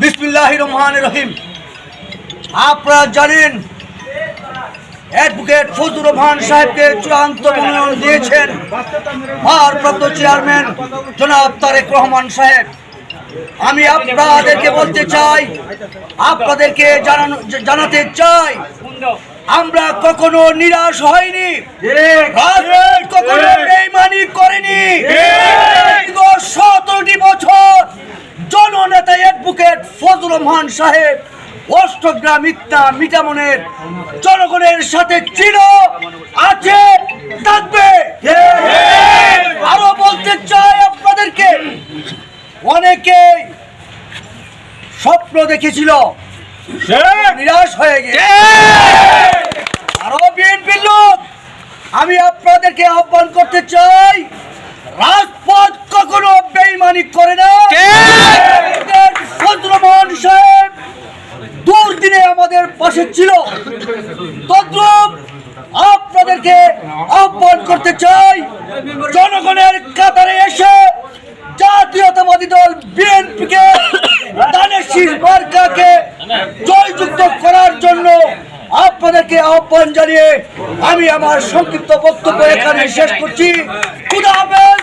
বিসমিল্লাহ রহমান রহিম। আপনারা জানেন অ্যাডভোকেট ফজলুর রহমান সাহেবকে চূড়ান্ত মনোনয়ন দিয়েছেন ভারপ্রাপ্ত চেয়ারম্যান জনাব তারেক রহমান সাহেব। আমি আপনাদেরকে বলতে চাই আপনাদেরকে জানানো জানাতে চাই আমরা কখনো নিরাশ হয়নি কখনো অ্যাডভোকেট ফজল রহমান সাহেব, অষ্টগ্রাম ইত্তা মিটামনের জনগণের সাথে ছিল আছে, থাকবে। আরও বলতে চাই আপনাদেরকে, অনেকেই স্বপ্ন দেখেছিল, নিরাশ হয়ে গেছে আরও বিএনপির লোক, আমি আপনাদেরকে আহ্বান করতে চাই, রাজপথ কখনো বেইমানি করে না। আমাদের পাশে ছিল। তদ্রুপ আপনাদেরকে আহ্বান করতে চাই। জনগণের কাতারে এসে জাতীয়তাবাদী দল বিএনপিকে মার্কাকে জয়যুক্ত করার জন্য আপনাদেরকে আহ্বান জানিয়ে আমি আমার সংক্ষিপ্ত বক্তব্য এখানে শেষ করছি। খুদা হাফেজ।